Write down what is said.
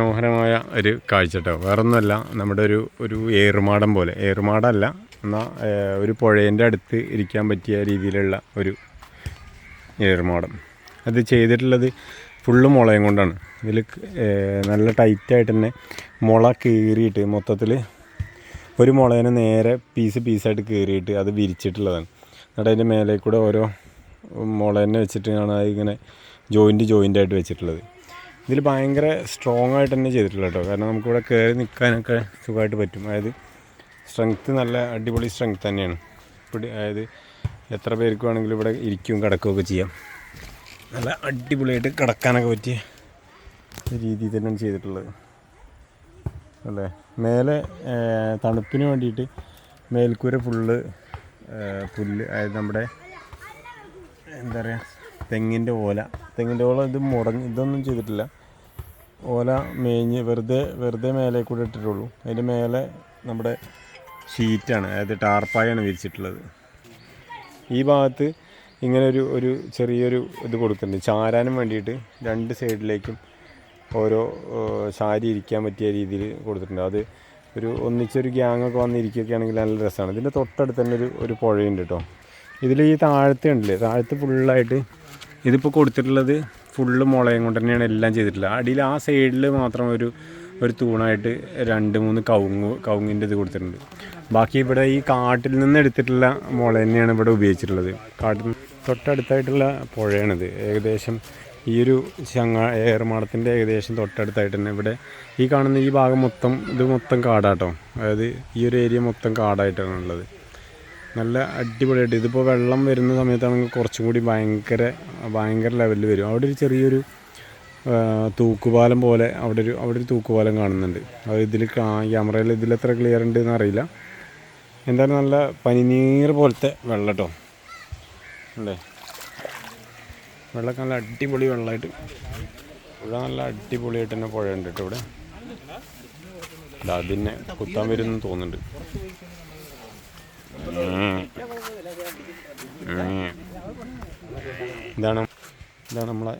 മനോഹരമായ ഒരു കാഴ്ച കേട്ടോ. വേറൊന്നുമല്ല നമ്മുടെ ഒരു ഒരു ഏറുമാടം പോലെ. ഏറുമാടമല്ല എന്നാൽ ഒരു പുഴേന്റെ അടുത്ത് ഇരിക്കാൻ പറ്റിയ രീതിയിലുള്ള ഒരു ഏറുമാടം. അത് ചെയ്തിട്ടുള്ളത് ഫുള്ള് മുളയും കൊണ്ടാണ്. ഇതിൽ നല്ല ടൈറ്റായിട്ട് തന്നെ മുള കീറിയിട്ട് മൊത്തത്തിൽ ഒരു മുളേനെ നേരെ പീസ് പീസായിട്ട് കീറിയിട്ട് അത് വിരിച്ചിട്ടുള്ളതാണ്. എന്നിട്ട് അതിന്റെ മേലെ കൂടെ ഓരോ മുളേനെ വെച്ചിട്ടാണ് അത് ഇങ്ങനെ ജോയിന്റ് ജോയിന്റ് ആയിട്ട് വെച്ചിട്ടുള്ളത്. ഇതിൽ ഭയങ്കര സ്ട്രോങ് ആയിട്ട് തന്നെ ചെയ്തിട്ടുള്ളത് കേട്ടോ കാരണം നമുക്കിവിടെ കയറി നിൽക്കാനൊക്കെ സുഖമായിട്ട് പറ്റും. അതായത് സ്ട്രെങ്ത്ത് നല്ല അടിപൊളി സ്ട്രെങ്ത്ത് തന്നെയാണ്. പിടി അതായത് എത്ര പേർക്ക് വേണമെങ്കിലും ഇവിടെ ഇരിക്കും കിടക്കുകയൊക്കെ ചെയ്യാം. നല്ല അടിപൊളിയായിട്ട് കിടക്കാനൊക്കെ പറ്റിയ രീതിയിൽ തന്നെയാണ് ചെയ്തിട്ടുള്ളത്. അല്ലേ? മേലെ തണുപ്പിന് വേണ്ടിയിട്ട് മേൽക്കൂര ഫുള്ള് പുല്ല് അതായത് നമ്മുടെ എന്താ പറയുക തെങ്ങിന്റെ ഓല. തെങ്ങിന്റെ ഓല ഇത് മുടങ്ങി ഇതൊന്നും ചെയ്തിട്ടില്ല. ഓല മേഞ്ഞ് വെറുതെ വെറുതെ മേലെ കൂടെ ഇട്ടിട്ടുള്ളൂ. അതിന്റെ മേലെ നമ്മുടെ ഷീറ്റാണ് അതായത് ടാർപ്പായാണ് വിരിച്ചിട്ടുള്ളത്. ഈ ഭാഗത്ത് ഇങ്ങനെ ഒരു ഒരു ചെറിയൊരു ഇത് കൊടുക്കുന്നുണ്ട്. ചാരാനും വേണ്ടിയിട്ട് രണ്ട് സൈഡിലേക്കും ഓരോ ചാരി ഇരിക്കാൻ പറ്റിയ രീതിയിൽ കൊടുത്തിട്ടുണ്ട്. അത് ഒരു ഒന്നിച്ചൊരു ഗ്യാങ്ങൊക്കെ വന്നിരിക്കുകയൊക്കെ ആണെങ്കിൽ നല്ല രസമാണ്. ഇതിന്റെ തൊട്ടടുത്ത് തന്നെ ഒരു ഒരു പുഴയുണ്ട് കേട്ടോ. ഇതിൽ ഈ താഴത്തെ ഉണ്ടല്ലേ? താഴത്ത് ഫുള്ളായിട്ട് ഇതിപ്പോൾ കൊടുത്തിട്ടുള്ളത് ഫുള്ള് മുളയും കൊണ്ട് തന്നെയാണ് എല്ലാം ചെയ്തിട്ടുള്ളത്. അടിയിൽ ആ സൈഡിൽ മാത്രം ഒരു ഒരു തൂണായിട്ട് രണ്ട് മൂന്ന് കവുങ്ങ് കവുങ്ങിന്റെ ഇത് കൊടുത്തിട്ടുണ്ട്. ബാക്കി ഇവിടെ ഈ കാട്ടിൽ നിന്ന് എടുത്തിട്ടുള്ള മുള തന്നെയാണ് ഇവിടെ ഉപയോഗിച്ചിട്ടുള്ളത്. കാട്ടിൽ തൊട്ടടുത്തായിട്ടുള്ള പുഴയാണിത്. ഏകദേശം ഈ ഒരു ചങ്ങ ഏറുമാടത്തിന്റെ ഏകദേശം തൊട്ടടുത്തായിട്ട് തന്നെ ഇവിടെ ഈ കാണുന്ന ഈ ഭാഗം മൊത്തം ഇത് മൊത്തം കാടാട്ടോ. അതായത് ഈ ഒരു ഏരിയ മൊത്തം കാടായിട്ടാണ് ഉള്ളത്. നല്ല അടിപൊളിയായിട്ട്. ഇതിപ്പോൾ വെള്ളം വരുന്ന സമയത്താണെങ്കിൽ കുറച്ചും കൂടി ഭയങ്കര ഭയങ്കര ലെവലിൽ വരും. അവിടെ ഒരു ചെറിയൊരു തൂക്കുപാലം പോലെ അവിടെ ഒരു അവിടെ ഒരു തൂക്കുപാലം കാണുന്നുണ്ട്. അത് ഇതിൽ ക്യാമറയിൽ ഇതിൽ എത്ര ക്ലിയർ ഉണ്ട് എന്ന് അറിയില്ല. എന്തായാലും നല്ല പനിനീർ പോലത്തെ വെള്ളം കേട്ടോ അല്ലേ? വെള്ളമൊക്കെ നല്ല അടിപൊളി വെള്ളമായിട്ട്. പുഴ നല്ല അടിപൊളിയായിട്ട് തന്നെ പുഴയുണ്ട് കേട്ടോ ഇവിടെ. അതിനെ കുത്താൻ വരുമെന്ന് തോന്നുന്നുണ്ട്. ഇതാണ് ഇതാണ് നമ്മളെ